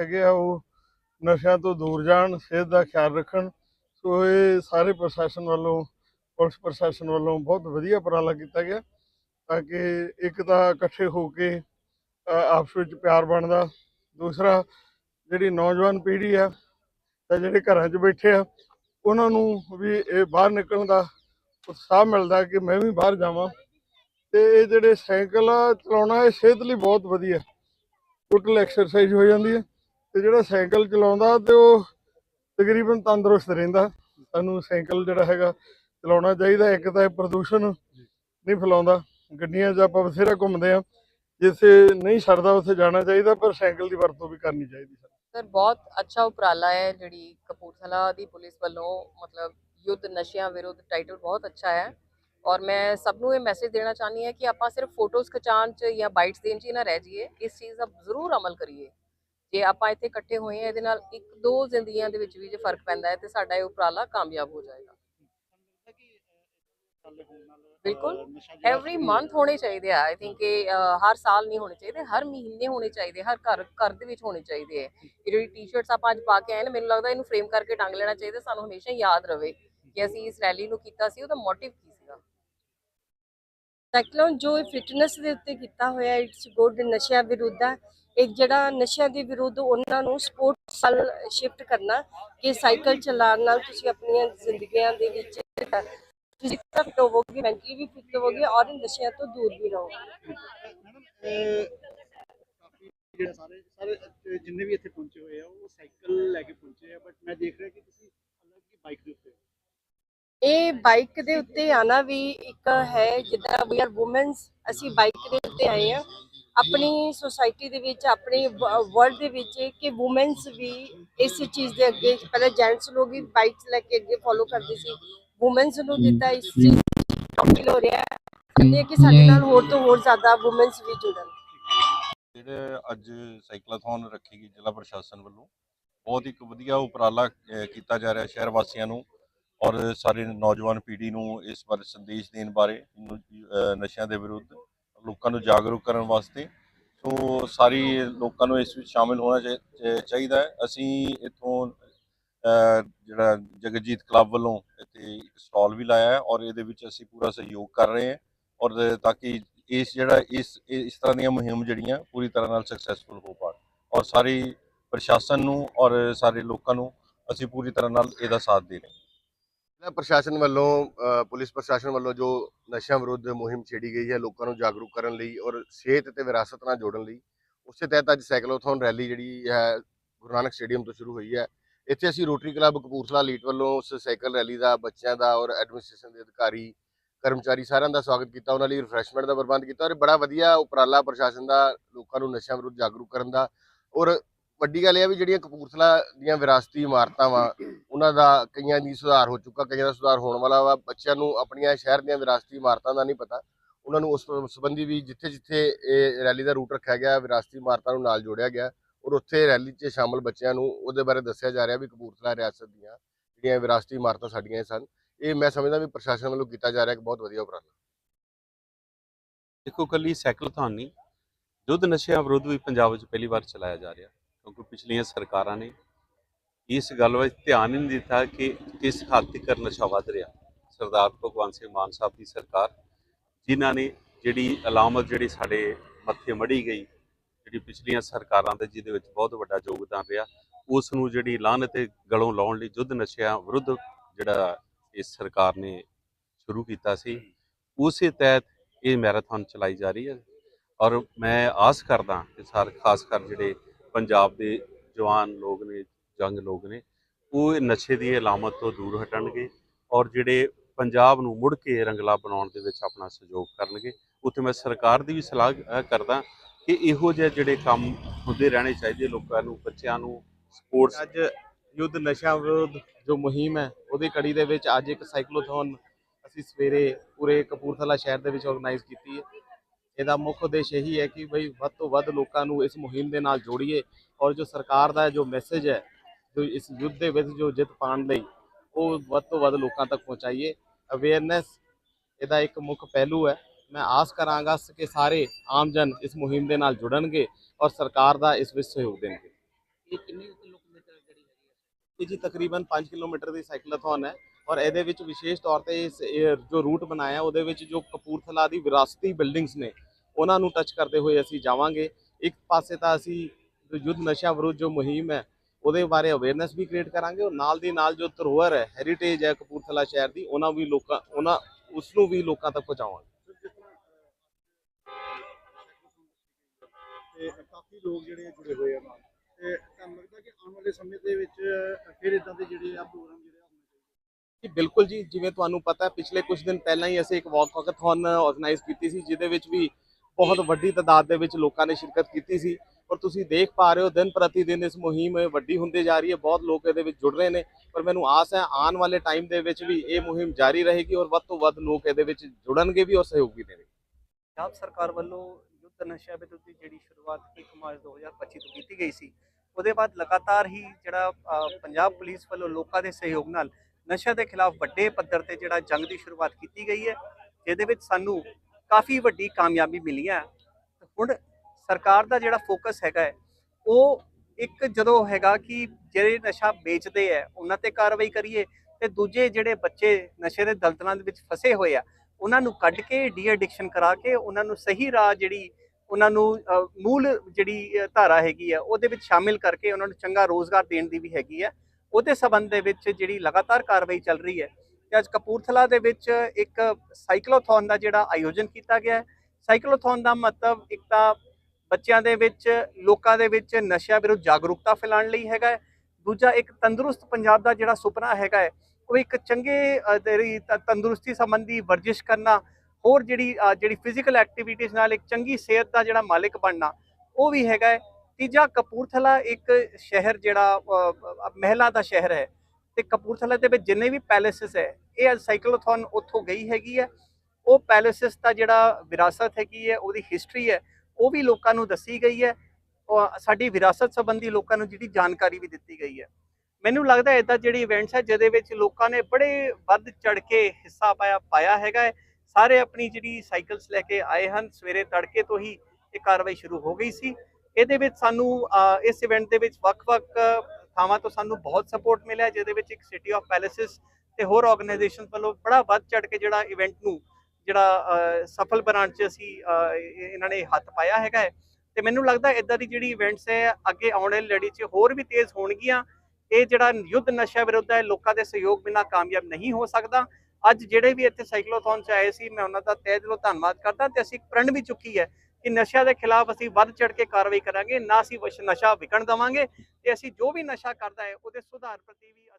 ਹੈਗੇ ਆ, ਉਹ ਨਸ਼ਿਆਂ ਤੋਂ ਦੂਰ ਜਾਣ, ਸਿਹਤ ਦਾ ਖਿਆਲ ਰੱਖਣ। ਸੋ ਇਹ ਸਾਰੇ ਪ੍ਰਸ਼ਾਸਨ ਵੱਲੋਂ, ਪੁਲਿਸ ਪ੍ਰਸ਼ਾਸਨ ਵੱਲੋਂ ਬਹੁਤ ਵਧੀਆ ਉਪਰਾਲਾ ਕੀਤਾ ਗਿਆ ਤਾਂ ਕਿ ਇੱਕ ਤਾਂ ਇਕੱਠੇ ਹੋ ਕੇ ਆਪਸ ਵਿੱਚ ਪਿਆਰ ਬਣਦਾ। ਦੂਸਰਾ, ਜਿਹੜੀ ਨੌਜਵਾਨ ਪੀੜ੍ਹੀ ਆ ਤੇ ਜਿਹੜੇ ਘਰਾਂ 'ਚ ਬੈਠੇ ਆ, ਉਹਨਾਂ ਨੂੰ ਵੀ ਇਹ ਬਾਹਰ ਨਿਕਲਣ ਦਾ ਉਤਸ਼ਾਹ ਮਿਲਦਾ ਕਿ ਮੈਂ ਵੀ ਬਾਹਰ ਜਾਵਾਂ। ਤੇ ਇਹ ਜਿਹੜੇ ਸਾਈਕਲ ਆ ਚਲਾਉਣਾ, ਇਹ ਸਿਹਤ ਲਈ ਬਹੁਤ ਵਧੀਆ। ਟੋਟਲ ਐਕਸਰਸਾਈਜ਼ ਹੋ ਜਾਂਦੀ ਹੈ। ਤੇ ਜਿਹੜਾ ਸਾਈਕਲ ਚਲਾਉਂਦਾ ਤੇ ਉਹ ਤਕਰੀਬਨ ਤੰਦਰੁਸਤ ਰਹਿੰਦਾ। ਸਾਨੂੰ ਸਾਈਕਲ ਜਿਹੜਾ ਹੈਗਾ ਚਲਾਉਣਾ ਚਾਹੀਦਾ, ਇੱਕ ਤਾਂ ਇਹ ਪ੍ਰਦੂਸ਼ਣ ਨਹੀਂ ਫੈਲਾਉਂਦਾ। ਗੱਡੀਆਂ 'ਚ ਆਪਾਂ ਬਥੇਰਾ ਘੁੰਮਦੇ ਆ ਜਿੱਥੇ ਨਹੀਂ ਛੱਡਦਾ ਉੱਥੇ ਜਾਣਾ ਚਾਹੀਦਾ, ਪਰ ਸਾਈਕਲ ਦੀ ਵਰਤੋਂ ਵੀ ਕਰਨੀ ਚਾਹੀਦੀ ਹੈ ਸਰ, ਬਹੁਤ ਅੱਛਾ ਉਪਰਾਲਾ ਹੈ ਜਿਹੜੀ ਕਪੂਰਥਲਾ ਦੀ ਪੁਲਿਸ ਵੱਲੋਂ, ਮਤਲਬ ਯੁੱਧ ਨਸ਼ਿਆਂ ਵਿਰੁੱਧ ਟਾਈਟਲ ਬਹੁਤ ਅੱਛਾ ਹੈ। ਔਰ ਮੈਂ ਸਭ ਨੂੰ ਇਹ ਮੈਸੇਜ ਦੇਣਾ ਚਾਹਨੀ ਹੈ ਕਿ ਆਪਾਂ ਸਿਰਫ ਫੋਟੋਜ਼ ਖਿਚਾਉਣ ਚ ਜਾਂ ਬਾਈਟਸ ਦੇਣ ਚ ਹੀ ਨਾ ਰਹਿ ਜਾਈਏ। ਇਸ ਚੀਜ਼ ਦਾ ਜ਼ਰੂਰ ਅਮਲ ਕਰੀਏ। ਜੇ ਆਪਾਂ ਇੱਥੇ ਇਕੱਠੇ ਹੋਏ ਹਾਂ, ਇਹਦੇ ਨਾਲ ਇੱਕ ਦੋ ਜ਼ਿੰਦਗੀਆਂ ਦੇ ਵਿੱਚ ਵੀ ਜੇ ਫ਼ਰਕ ਪੈਂਦਾ ਹੈ ਤੇ ਸਾਡਾ ਇਹ ਉਪਰਾਲਾ ਕਾਮਯਾਬ ਹੋ ਜਾਏਗਾ। ਬਿਲਕੁਲ। ਐਵਰੀ ਮੰਥ ਹੋਣੇ ਚਾਹੀਦੇ ਆ। ਆਈ ਥਿੰਕ ਇਹ ਹਰ ਸਾਲ ਨਹੀਂ ਹੋਣੇ ਚਾਹੀਦੇ, ਹਰ ਮਹੀਨੇ ਹੋਣੇ ਚਾਹੀਦੇ, ਹਰ ਘਰ ਘਰ ਦੇ ਵਿੱਚ ਹੋਣੇ ਚਾਹੀਦੇ ਹੈ ਇਹ ਜਿਹੜੀ ਟੀ-ਸ਼ਰਟਸ ਆਪਾਂ ਅੱਜ ਪਾ ਕੇ ਆਏ ਨੇ, ਮੈਨੂੰ ਲੱਗਦਾ ਇਹਨੂੰ ਫਰੇਮ ਕਰਕੇ ਟੰਗ ਲੈਣਾ ਚਾਹੀਦਾ, ਸਾਨੂੰ ਹਮੇਸ਼ਾ ਯਾਦ ਰਵੇ ਕਿ ਅਸੀਂ ਇਸ ਰੈਲੀ ਨੂੰ ਕੀਤਾ ਸੀ, ਉਹਦਾ ਮੋਟਿਵ ਕੀ ਸੀਗਾ। ਸਾਈਕਲੋਨ ਜੋ ਫਿਟਨੈਸ ਦੇ ਉੱਤੇ ਕੀਤਾ ਹੋਇਆ ਇਟਸ ਗੁੱਡ ਨਸ਼ਿਆਂ ਵਿਰੁੱਧ ਇੱਕ ਜਿਹੜਾ ਨਸ਼ਿਆਂ ਦੇ ਵਿਰੁੱਧ ਉਹਨਾਂ ਨੂੰ ਸਪੋਰਟਸ ਵੱਲ ਸ਼ਿਫਟ ਕਰਨਾ ਕਿ ਸਾਈਕਲ ਚਲਾਉਣ ਨਾਲ ਤੁਸੀਂ ਆਪਣੀਆਂ ਜ਼ਿੰਦਗੀਆਂ ਦੇ ਵਿੱਚ ਤੁਸੀਂ ਫਿੱਟ ਹੋਵੋਗੇ ਮੈਂਟਲੀ ਵੀ ਫਿੱਟ ਹੋਵੋਗੇ ਔਰ ਨਸ਼ਿਆਂ ਤੋਂ ਦੂਰ ਵੀ ਰਹੋਗੇ ਮੈਡਮ ਕਾਫੀ ਜਿਹੜੇ ਸਾਰੇ ਸਾਰੇ ਅਹ ਜਿੰਨੇ ਵੀ ਇੱਥੇ ਪਹੁੰਚੇ ਹੋਏ ਆ ਉਹ ਸਾਈਕਲ ਲੈ ਕੇ ਪਹੁੰਚੇ ਆ ਬਟ ਮੈਂ ਦੇਖ ਰਿਹਾ ਕਿ ਤੁਸੀਂ ਅਲੱਗ ਹੀ ਬਾਈਕ ਦੇ ਉੱਤੇ ਹੋ। ਇਹ ਬਾਈਕ ਦੇ ਉੱਤੇ ਆਣਾ ਵੀ ਇੱਕ ਹੈ ਜਿੱਦਾਂ ਵੀ ਆਰ ਔਮਨਸ ਅਸੀਂ ਬਾਈਕ ਦੇ ਉੱਤੇ ਆਏ ਆ ਆਪਣੀ ਸੋਸਾਇਟੀ ਦੇ ਵਿੱਚ ਆਪਣੀ ਵਰਲਡ ਦੇ ਵਿੱਚ ਕਿ ਔਮਨਸ ਵੀ ਇਸ ਚੀਜ਼ ਦੇ ਅੱਗੇ ਪਹਿਲਾਂ ਜੈਂਟਸ ਲੋਕ ਹੀ ਬਾਈਕਸ ਲੈ ਕੇ ਅੱਗੇ ਫੋਲੋ ਕਰਦੇ ਸੀ ਔਮਨਸ ਨੂੰ ਦਿੱਤਾ ਇਸ ਚੀਜ਼ ਹੋ ਰਿਹਾ ਹੈ। ਕਿ ਸਾਡੇ ਨਾਲ ਹੋਰ ਤੋਂ ਹੋਰ ਜ਼ਿਆਦਾ ਔਮਨਸ ਵੀ ਜੁੜਨ। ਜਿਹੜੇ ਅੱਜ ਸਾਈਕਲਾਥੌਨ ਰੱਖੀ ਗਈ ਜ਼ਿਲ੍ਹਾ ਪ੍ਰਸ਼ਾਸਨ ਵੱਲੋਂ ਬਹੁਤ ਇੱਕ ਵਧੀਆ ਉਪਰਾਲਾ ਕੀਤਾ ਜਾ ਰਿਹਾ ਸ਼ਹਿਰ ਵਾਸੀਆਂ ਨੂੰ ਔਰ ਸਾਰੇ ਨੌਜਵਾਨ ਪੀੜ੍ਹੀ ਨੂੰ ਇਸ ਬਾਰੇ ਸੰਦੇਸ਼ ਦੇਣ ਬਾਰੇ ਨਸ਼ਿਆਂ ਦੇ ਵਿਰੁੱਧ ਲੋਕਾਂ ਨੂੰ ਜਾਗਰੂਕ ਕਰਨ ਵਾਸਤੇ। ਸੋ ਸਾਰੀ ਲੋਕਾਂ ਨੂੰ ਇਸ ਵਿੱਚ ਸ਼ਾਮਿਲ ਹੋਣਾ ਚਾਹੀ- ਚਾਹੀਦਾ ਹੈ। ਅਸੀਂ ਇੱਥੋਂ ਜਿਹੜਾ ਜਗਜੀਤ ਕਲੱਬ ਵੱਲੋਂ ਇੱਥੇ ਇੱਕ ਸਟਾਲ ਵੀ ਲਾਇਆ ਹੈ ਔਰ ਇਹਦੇ ਵਿੱਚ ਅਸੀਂ ਪੂਰਾ ਸਹਿਯੋਗ ਕਰ ਰਹੇ ਹਾਂ ਔਰ ਤਾਂ ਕਿ ਇਸ ਜਿਹੜਾ, ਇਸ ਇਹ- ਇਸ ਤਰ੍ਹਾਂ ਦੀਆਂ ਮੁਹਿੰਮ ਜਿਹੜੀਆਂ ਪੂਰੀ ਤਰ੍ਹਾਂ ਨਾਲ ਸਕਸੈਸਫੁਲ ਹੋ ਪਾਉਣ ਔਰ ਸਾਰੀ ਪ੍ਰਸ਼ਾਸਨ ਨੂੰ ਔਰ ਸਾਰੇ ਲੋਕਾਂ ਨੂੰ ਅਸੀਂ ਪੂਰੀ ਤਰ੍ਹਾਂ ਨਾਲ ਇਹਦਾ ਸਾਥ ਦੇ ਰਹੇ ਹਾਂ। ਜ਼ਿਲ੍ਹਾ ਪ੍ਰਸ਼ਾਸਨ ਵੱਲੋਂ ਪੁਲਿਸ ਪ੍ਰਸ਼ਾਸਨ ਵੱਲੋਂ ਜੋ ਨਸ਼ਿਆਂ ਵਿਰੁੱਧ ਮੁਹਿੰਮ ਛੇੜੀ ਗਈ ਹੈ ਲੋਕਾਂ ਨੂੰ ਜਾਗਰੂਕ ਕਰਨ ਲਈ ਔਰ ਸਿਹਤ ਤੇ ਵਿਰਾਸਤ ਨਾਲ ਜੋੜਨ ਲਈ, ਉਸੇ ਤਹਿਤ ਅੱਜ ਸਾਈਕਲੋਥੋਨ ਰੈਲੀ ਜਿਹੜੀ ਹੈ ਗੁਰੂ ਨਾਨਕ ਸਟੇਡੀਅਮ ਤੋਂ ਸ਼ੁਰੂ ਹੋਈ ਹੈ। ਇੱਥੇ ਅਸੀਂ ਰੋਟਰੀ ਕਲੱਬ ਕਪੂਰਥਲਾ ਲੀਟ ਵੱਲੋਂ ਉਸ ਸਾਈਕਲ ਰੈਲੀ ਦਾ, ਬੱਚਿਆਂ ਦਾ ਔਰ ਐਡਮਿਨਿਸਟ੍ਰੇਸ਼ਨ ਦੇ ਅਧਿਕਾਰੀ, ਕਰਮਚਾਰੀ ਸਾਰਿਆਂ ਦਾ ਸਵਾਗਤ ਕੀਤਾ, ਉਹਨਾਂ ਲਈ ਰਿਫਰੈਸ਼ਮੈਂਟ ਦਾ ਪ੍ਰਬੰਧ ਕੀਤਾ ਔਰ ਬੜਾ ਵਧੀਆ ਉਪਰਾਲਾ ਪ੍ਰਸ਼ਾਸਨ ਦਾ, ਲੋਕਾਂ ਨੂੰ ਨਸ਼ਿਆਂ ਵਿਰੁੱਧ ਜਾਗਰੂਕ ਕਰਨ ਦਾ ਔਰ ਵੱਡੀ ਗੱਲ ਇਹ ਹੈ ਵੀ ਜਿਹੜੀਆਂ ਕਪੂਰਥਲਾ ਦੀਆਂ ਵਿਰਾਸਤੀ ਇਮਾਰਤਾਂ ਵਾ, ਉਹਨਾਂ ਦਾ ਕਈਆਂ ਦੀ ਸੁਧਾਰ ਹੋ ਚੁੱਕਾ, ਕਈਆਂ ਦਾ ਸੁਧਾਰ ਹੋਣ ਵਾਲਾ ਵਾ, ਬੱਚਿਆਂ ਨੂੰ ਆਪਣੀਆਂ ਸ਼ਹਿਰ ਦੀਆਂ ਵਿਰਾਸਤੀ ਇਮਾਰਤਾਂ ਦਾ ਨਹੀਂ ਪਤਾ। ਉਹਨਾਂ ਨੂੰ ਉਸ ਸੰਬੰਧੀ ਵੀ ਜਿੱਥੇ ਜਿੱਥੇ ਇਹ ਰੈਲੀ ਦਾ ਰੂਟ ਰੱਖਿਆ ਗਿਆ, ਵਿਰਾਸਤੀ ਇਮਾਰਤਾਂ ਨੂੰ ਨਾਲ ਜੋੜਿਆ ਗਿਆ ਔਰ ਉੱਥੇ ਰੈਲੀ 'ਚ ਸ਼ਾਮਲ ਬੱਚਿਆਂ ਨੂੰ ਉਹਦੇ ਬਾਰੇ ਦੱਸਿਆ ਜਾ ਰਿਹਾ ਵੀ ਕਪੂਰਥਲਾ ਰਿਆਸਤ ਦੀਆਂ ਜਿਹੜੀਆਂ ਵਿਰਾਸਤੀ ਇਮਾਰਤਾਂ ਸਾਡੀਆਂ ਇਹ ਸਨ। ਇਹ ਮੈਂ ਸਮਝਦਾ ਵੀ ਪ੍ਰਸ਼ਾਸਨ ਵੱਲੋਂ ਕੀਤਾ ਜਾ ਰਿਹਾ ਇੱਕ ਬਹੁਤ ਵਧੀਆ ਉਪਰਾਲਾ। ਦੇਖੋ ਕੱਲੀ ਸਾਈਕਲਥਾਨ ਨਹੀਂ ਯੁੱਧ ਨਸ਼ਿਆਂ ਵਿਰੁੱਧ ਵੀ ਪੰਜਾਬ ਵਿੱਚ ਪਹਿਲੀ ਵਾਰ ਚਲਾਇਆ ਜਾ ਰਿਹਾ। ਕਿਉਂਕਿ ਪਿਛਲੀਆਂ ਸਰਕਾਰਾਂ ਨੇ ਇਸ ਗੱਲ ਵਿੱਚ ਧਿਆਨ ਹੀ ਨਹੀਂ ਦਿੱਤਾ ਕਿ ਕਿਸ ਹੱਦ ਤੱਕ ਨਸ਼ਾ ਵੱਧ ਰਿਹਾ। ਸਰਦਾਰ ਭਗਵੰਤ ਸਿੰਘ ਮਾਨ ਸਾਹਿਬ ਦੀ ਸਰਕਾਰ, ਜਿਨ੍ਹਾਂ ਨੇ ਜਿਹੜੀ ਅਲਾਮਤ ਜਿਹੜੀ ਸਾਡੇ ਮੱਥੇ ਮੜੀ ਗਈ, ਜਿਹੜੀ ਪਿਛਲੀਆਂ ਸਰਕਾਰਾਂ ਦੇ ਜਿਹਦੇ ਵਿੱਚ ਬਹੁਤ ਵੱਡਾ ਯੋਗਦਾਨ ਰਿਹਾ, ਉਸ ਨੂੰ ਜਿਹੜੀ ਲਾਹਨਤ ਤੇ ਗਲੋਂ ਲਾਉਣ ਲਈ ਯੁੱਧ ਨਸ਼ਿਆਂ ਵਿਰੁੱਧ ਜਿਹੜਾ ਇਸ ਸਰਕਾਰ ਨੇ ਸ਼ੁਰੂ ਕੀਤਾ ਸੀ, ਉਸੇ ਤਹਿਤ ਇਹ ਮੈਰਾਥਨ ਚਲਾਈ ਜਾ ਰਹੀ ਹੈ। ਔਰ ਮੈਂ ਆਸ ਕਰਦਾ ਕਿ ਸਾਰੇ ਖਾਸ ਕਰ ਜਿਹੜੇ ਪੰਜਾਬ ਦੇ ਜਵਾਨ ਲੋਕ ਨੇ, ਜੰਗ ਲੋਕ ਨੇ, ਉਹ ਨਸ਼ੇ ਦੀ ਅਲਾਮਤ ਤੋਂ ਦੂਰ ਹਟਣਗੇ ਔਰ ਜਿਹੜੇ ਪੰਜਾਬ ਨੂੰ ਮੁੜ ਕੇ ਰੰਗਲਾ ਬਣਾਉਣ ਦੇ ਵਿੱਚ ਆਪਣਾ ਸਹਿਯੋਗ ਕਰਨਗੇ। ਉੱਥੇ ਮੈਂ ਸਰਕਾਰ ਦੀ ਵੀ ਸਲਾਹ ਕਰਦਾ ਕਿ ਇਹੋ ਜਿਹੇ ਜਿਹੜੇ ਕੰਮ ਹੁੰਦੇ ਰਹਿਣੇ ਚਾਹੀਦੇ ਲੋਕਾਂ ਨੂੰ, ਬੱਚਿਆਂ ਨੂੰ, ਸਪੋਰਟਸ ਅੱਜ ਯੁੱਧ ਨਸ਼ਾ ਵਿਰੁੱਧ ਜੋ ਮੁਹਿੰਮ ਹੈ, ਉਹਦੀ ਕੜੀ ਦੇ ਵਿੱਚ ਅੱਜ ਇੱਕ ਸਾਈਕਲੋਥੋਨ ਅਸੀਂ ਸਵੇਰੇ ਪੂਰੇ ਕਪੂਰਥਲਾ ਸ਼ਹਿਰ ਦੇ ਵਿੱਚ ਆਰਗੇਨਾਈਜ਼ ਕੀਤੀ ਹੈ। ਇਹਦਾ ਮੁੱਖ ਉਦੇਸ਼ ਇਹੀ ਹੈ ਕਿ ਬਈ ਵੱਧ ਤੋਂ ਵੱਧ ਲੋਕਾਂ ਨੂੰ ਇਸ ਮੁਹਿੰਮ ਦੇ ਨਾਲ ਜੋੜੀਏ ਔਰ ਜੋ ਸਰਕਾਰ ਦਾ ਜੋ ਮੈਸੇਜ ਹੈ ਜੋ ਇਸ ਯੁੱਧ ਦੇ ਵਿੱਚ ਜੋ ਜਿੱਤ ਪਾਉਣ ਲਈ ਉਹ ਵੱਧ ਤੋਂ ਵੱਧ ਲੋਕਾਂ ਤੱਕ ਪਹੁੰਚਾਈਏ। ਅਵੇਅਰਨੈਸ ਇਹਦਾ ਇੱਕ ਮੁੱਖ ਪਹਿਲੂ ਹੈ। ਮੈਂ ਆਸ ਕਰਾਂਗਾ ਕਿ ਸਾਰੇ ਆਮ ਜਨ ਇਸ ਮੁਹਿੰਮ ਦੇ ਨਾਲ ਜੁੜਨਗੇ ਔਰ ਸਰਕਾਰ ਦਾ ਇਸ ਵਿੱਚ ਸਹਿਯੋਗ ਦੇਣਗੇ। ਇਹ ਕਿੰਨੇ ਕਿਲੋਮੀਟਰ ਜਿਹੜੀ ਹੈਗੀ ਹੈ? ਇਹ ਜੀ ਤਕਰੀਬਨ 5 ਕਿਲੋਮੀਟਰ ਦੀ ਸਾਈਕਲਾਥਨ ਹੈ ਔਰ ਇਹਦੇ ਵਿੱਚ ਵਿਸ਼ੇਸ਼ ਤੌਰ ਤੇ ਇਸ ਜੋ ਰੂਟ ਬਣਾਇਆ ਉਹਦੇ ਵਿੱਚ ਜੋ ਕਪੂਰਥਲਾ ਦੀ ਵਿਰਾਸਤੀ ਬਿਲਡਿੰਗਸ ਨੇ ਉਹਨਾਂ ਨੂੰ ਟੱਚ ਕਰਦੇ ਹੋਏ ਅਸੀਂ ਜਾਵਾਂਗੇ। ਇੱਕ ਪਾਸੇ ਤਾਂ ਅਸੀਂ ਜੋ ਯੁੱਧ ਨਸ਼ਾ ਵਿਰੁੱਧ ਜੋ ਮੁਹਿੰਮ ਹੈ ਉਹਦੇ ਬਾਰੇ ਅਵੇਅਰਨੈਸ ਵੀ ਕ੍ਰੀਏਟ ਕਰਾਂਗੇ ਔਰ ਨਾਲ ਦੀ ਨਾਲ ਜੋ ਧਰੋਹਰ ਹੈ ਹੈਰੀਟੇਜ ਹੈ ਕਪੂਰਥਲਾ ਸ਼ਹਿਰ ਦੀ ਉਹਨਾਂ ਵੀ ਲੋਕਾਂ ਉਹਨਾਂ ਉਸ ਨੂੰ ਵੀ ਲੋਕਾਂ ਤੱਕ ਪਹੁੰਚਾਵਾਂਗੇ। ਤੇ ਕਾਫੀ ਲੋਕ ਜਿਹੜੇ ਜੁੜੇ ਹੋਏ ਆ ਨਾਲ। ਤੇ ਤੁਹਾਨੂੰ ਲੱਗਦਾ ਕਿ ਆਉਣ ਵਾਲੇ ਸਮੇਂ ਦੇ ਵਿੱਚ ਫਿਰ ਇਦਾਂ ਦੇ ਜਿਹੜੇ ਆ ਪ੍ਰੋਗਰਾਮ ਜਿਹੜੇ ਜੀ ਬਿਲਕੁਲ ਜੀ ਜਿਵੇਂ ਤੁਹਾਨੂੰ ਪਤਾ ਪਿਛਲੇ ਕੁਝ ਦਿਨ ਪਹਿਲਾਂ ਹੀ ਅਸੀਂ ਇੱਕ ਵਾਕਥੌਨ ਆਰਗੇਨਾਈਜ਼ ਕੀਤੀ ਸੀ ਜਿਹਦੇ ਵਿੱਚ ਵੀ ਬਹੁਤ ਵੱਡੀ ਤਾਦਾਦ ਦੇ ਵਿੱਚ ਲੋਕਾਂ ਨੇ ਸ਼ਿਰਕਤ ਕੀਤੀ ਸੀ ਔਰ ਤੁਸੀਂ ਦੇਖ ਪਾ ਰਹੇ ਹੋ, ਦਿਨ ਪ੍ਰਤੀ ਦਿਨ ਇਸ ਮੁਹਿੰਮ ਵੱਡੀ ਹੁੰਦੀ ਜਾ ਰਹੀ ਹੈ, ਬਹੁਤ ਲੋਕ ਇਹਦੇ ਵਿੱਚ ਜੁੜ ਰਹੇ ਨੇ, ਪਰ ਮੈਨੂੰ ਆਸ ਹੈ ਆਉਣ ਵਾਲੇ ਟਾਈਮ ਦੇ ਵਿੱਚ ਵੀ ਇਹ ਮੁਹਿੰਮ ਜਾਰੀ ਰਹੇਗੀ ਔਰ ਵੱਧ ਤੋਂ ਵੱਧ ਲੋਕ ਇਹਦੇ ਵਿੱਚ ਜੁੜਨਗੇ ਵੀ ਔਰ ਸਹਿਯੋਗ ਵੀ ਦੇਣਗੇ। ਪੰਜਾਬ ਸਰਕਾਰ ਵੱਲੋਂ ਯੁੱਧ ਨਸ਼ਾ ਵਿਰੁੱਧ ਦੀ ਜਿਹੜੀ ਸ਼ੁਰੂਆਤ 1 ਮਾਰਚ 2025 ਤੋਂ ਕੀਤੀ ਗਈ ਸੀ, ਉਹਦੇ ਬਾਅਦ ਲਗਾਤਾਰ ਹੀ ਜਿਹੜਾ ਪੰਜਾਬ ਪੁਲਿਸ ਵੱਲੋਂ ਲੋਕਾਂ ਦੇ ਸਹਿਯੋਗ ਨਾਲ ਨਸ਼ਾ ਦੇ ਖਿਲਾਫ ਵੱਡੇ ਪੱਧਰ ਤੇ ਜਿਹੜਾ ਜੰਗ ਦੀ ਸ਼ੁਰੂਆਤ ਕੀਤੀ ਗਈ ਹੈ, ਜਿਹਦੇ ਵਿੱਚ ਸਾਨੂੰ ਕਾਫੀ ਵੱਡੀ ਕਾਮਯਾਬੀ ਮਿਲੀ ਹੈ। ਹੁਣ ਸਰਕਾਰ ਦਾ ਜਿਹੜਾ ਫੋਕਸ ਹੈਗਾ ਹੈ, ਉਹ ਇੱਕ ਜਦੋਂ ਹੈਗਾ ਕਿ ਜਿਹੜੇ ਨਸ਼ਾ ਵੇਚਦੇ ਆ ਉਹਨਾਂ ਤੇ ਕਾਰਵਾਈ ਕਰੀਏ ਤੇ ਦੂਜੇ ਜਿਹੜੇ ਬੱਚੇ ਨਸ਼ੇ ਦੇ ਦਲਦਲਾਂ ਦੇ ਵਿੱਚ ਫਸੇ ਹੋਏ ਆ, ਉਹਨਾਂ ਨੂੰ ਕੱਢ ਕੇ ਡੀ ਐਡਿਕਸ਼ਨ ਕਰਾ ਕੇ ਉਹਨਾਂ ਨੂੰ ਸਹੀ ਰਾਹ ਜਿਹੜੀ ਉਹਨਾਂ ਨੂੰ ਮੂਲ ਜਿਹੜੀ ਧਾਰਾ ਹੈਗੀ ਆ, ਉਹਦੇ ਵਿੱਚ ਸ਼ਾਮਿਲ ਕਰਕੇ ਉਹਨਾਂ ਨੂੰ ਚੰਗਾ ਰੋਜ਼ਗਾਰ ਦੇਣ ਦੀ ਵੀ ਹੈਗੀ ਆ। ਉਹਦੇ ਸਬੰਧ ਦੇ ਵਿੱਚ ਜਿਹੜੀ ਲਗਾਤਾਰ ਕਾਰਵਾਈ ਚੱਲ ਰਹੀ ਹੈ ਤੇ ਅੱਜ ਕਪੂਰਥਲਾ ਦੇ ਵਿੱਚ ਇੱਕ ਸਾਈਕਲੋਥੋਨ ਦਾ ਜਿਹੜਾ ਆਯੋਜਨ ਕੀਤਾ ਗਿਆ ਹੈ। ਸਾਈਕਲੋਥੌਨ ਦਾ ਮਤਲਬ ਇੱਕ ਤਾਂ ਬੱਚਿਆਂ ਦੇ ਵਿੱਚ, ਲੋਕਾਂ ਦੇ ਵਿੱਚ ਨਸ਼ਿਆਂ ਵਿਰੁੱਧ ਜਾਗਰੂਕਤਾ ਫੈਲਾਉਣ ਲਈ ਹੈਗਾ ਦੂਜਾ ਇੱਕ ਤੰਦਰੁਸਤ ਪੰਜਾਬ ਦਾ ਜਿਹੜਾ ਸੁਪਨਾ ਹੈਗਾ ਹੈ, ਉਹ ਇੱਕ ਚੰਗੇ ਜਿਹੜੀ ਤੰਦਰੁਸਤੀ ਸੰਬੰਧੀ ਵਰਜਿਸ਼ ਕਰਨਾ, ਹੋਰ ਜਿਹੜੀ ਜਿਹੜੀ ਫਿਜ਼ੀਕਲ ਐਕਟੀਵਿਟੀਜ਼ ਨਾਲ ਇੱਕ ਚੰਗੀ ਸਿਹਤ ਦਾ ਜਿਹੜਾ ਮਾਲਕ ਬਣਨਾ, ਉਹ ਵੀ ਹੈਗਾ ਹੈ। ਤੀਜਾ ਕਪੂਰਥਲਾ ਇੱਕ ਸ਼ਹਿਰ ਜਿਹੜਾ ਮਹਿਲਾ ਦਾ ਸ਼ਹਿਰ ਹੈ। ਤੇ ਕਪੂਰਥਲਾ ਦੇ ਵਿੱਚ ਜਿੰਨੇ ਵੀ ਪੈਲੇਸਿਸ ਹੈ, ਇਹ ਅੱਜ ਸਾਈਕਲੋਥੌਨ ਉੱਥੋਂ ਗਈ ਹੈਗੀ ਹੈ। ਉਹ ਪੈਲੇਸਿਸ ਦਾ ਜਿਹੜਾ ਵਿਰਾਸਤ ਹੈਗੀ ਹੈ, ਉਹਦੀ ਹਿਸਟਰੀ ਹੈ, ਉਹ ਵੀ ਲੋਕਾਂ ਨੂੰ ਦੱਸੀ ਗਈ ਹੈ ਸਾਡੀ ਵਿਰਾਸਤ ਸੰਬੰਧੀ ਲੋਕਾਂ ਨੂੰ ਜਿਹੜੀ ਜਾਣਕਾਰੀ ਵੀ ਦਿੱਤੀ ਗਈ ਹੈ। ਮੈਨੂੰ ਲੱਗਦਾ ਇਦਾਂ ਜਿਹੜੀ ਇਵੈਂਟਸ ਹੈ, ਜਿਹਦੇ ਵਿੱਚ ਲੋਕਾਂ ਨੇ ਬੜੇ ਵੱਧ ਚੜ ਕੇ ਹਿੱਸਾ ਪਾਇਆ ਪਾਇਆ ਹੈਗਾ ਹੈ। ਸਾਰੇ ਆਪਣੀ ਜਿਹੜੀ ਸਾਈਕਲਸ ਲੈ ਕੇ ਆਏ ਹਨ, ਸਵੇਰੇ ਤੜਕੇ ਤੋਂ ਹੀ ਇਹ ਕਾਰਵਾਈ ਸ਼ੁਰੂ ਹੋ ਗਈ ਸੀ। ਇਹਦੇ ਵਿੱਚ ਸਾਨੂੰ ਇਸ ਇਵੈਂਟ ਦੇ ਵਿੱਚ ਵੱਖ-ਵੱਖ ਥਾਵਾਂ ਤੋਂ ਸਾਨੂੰ ਬਹੁਤ ਸਪੋਰਟ ਮਿਲਿਆ, ਜਿਹਦੇ ਵਿੱਚ ਇੱਕ ਸਿਟੀ ਆਫ ਪੈਲੇਸਿਸ ਤੇ ਹੋਰ ਆਰਗੇਨਾਈਜੇਸ਼ਨ ਵੱਲੋਂ ਬੜਾ ਵੱਧ ਚੜ ਕੇ ਜਿਹੜਾ ਇਵੈਂਟ ਨੂੰ ਜਿਹੜਾ ਸਫਲ ਬਣਾਉਣ 'ਚ ਅਸੀਂ ਇਹਨਾਂ ਨੇ ਹੱਥ ਪਾਇਆ ਹੈਗਾ ਹੈ। ਤੇ ਮੈਨੂੰ ਲੱਗਦਾ ਇਦਾਂ ਦੀ ਜਿਹੜੀ ਇਵੈਂਟਸ ਹੈ, ਅੱਗੇ ਆਉਣ ਵਾਲੀ ਲੜੀ 'ਚ ਹੋਰ ਵੀ ਤੇਜ਼ ਹੋਣਗੀਆਂ। ਇਹ ਜਿਹੜਾ ਯੁੱਧ ਨਸ਼ਾ ਵਿਰੁੱਧ ਹੈ, ਲੋਕਾਂ ਦੇ ਸਹਿਯੋਗ ਬਿਨਾਂ ਕਾਮਯਾਬ ਨਹੀਂ ਹੋ ਸਕਦਾ। ਅੱਜ ਜਿਹੜੇ ਵੀ ਇੱਥੇ ਸਾਈਕਲੋਥੌਨ 'ਚ ਆਏ ਸੀ, ਮੈਂ ਉਹਨਾਂ ਦਾ ਤਹਿ ਦਿਲੋਂ ਧੰਨਵਾਦ ਕਰਦਾ ਤੇ ਅਸੀਂ ਪ੍ਰਣ ਵੀ ਚੁੱਕੀ ਹੈ ਕਿ ਨਸ਼ਿਆਂ ਦੇ ਖਿਲਾਫ ਅਸੀਂ ਵੱਧ ਚੜ ਕੇ ਕਾਰਵਾਈ ਕਰਾਂਗੇ, ਨਾ ਅਸੀਂ ਨਸ਼ਾ ਵਿਕਣ ਦੇਵਾਂਗੇ। ਤੇ ਅਸੀਂ ਜੋ ਵੀ ਨਸ਼ਾ ਕਰਦਾ ਹੈ ਉਹਦੇ ਸੁਧਾਰ ਪ੍ਰਤੀ ਵੀ